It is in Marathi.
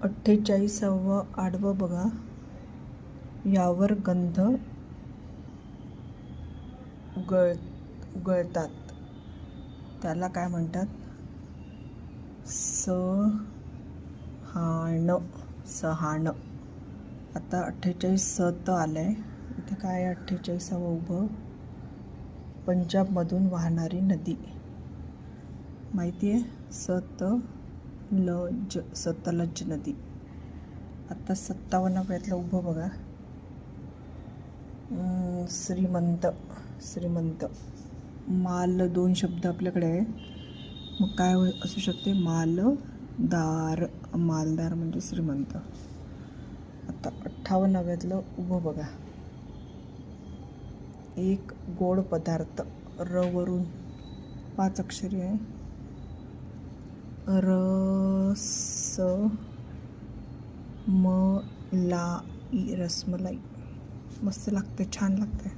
अठ्ठेचाळीसावं आडवं बघा. यावर गंध गळ गळतात. त्याला काय म्हणतात? सहाण सहाण. आता अठ्ठेचाळीस स तर आलं आहे इथं काय अठ्ठेचाळीसावं उभं. पंजाबमधून वाहणारी नदी. माहिती आहे सत ल ज सतलज नदी. आता सत्तावन्नाव्यातलं उभं बघा. श्रीमंत श्रीमंत. माल दोन शब्द आपल्याकडे आहे. मग काय हो, असू शकते? मालदार. मालदार म्हणजे श्रीमंत. आता अठ्ठावन्नाव्यातलं उभं बघा. एक गोड पदार्थ र वरून. पाच अक्षरी आहे. र रस मलाई. रसमलाई मस्त लागते छान लागते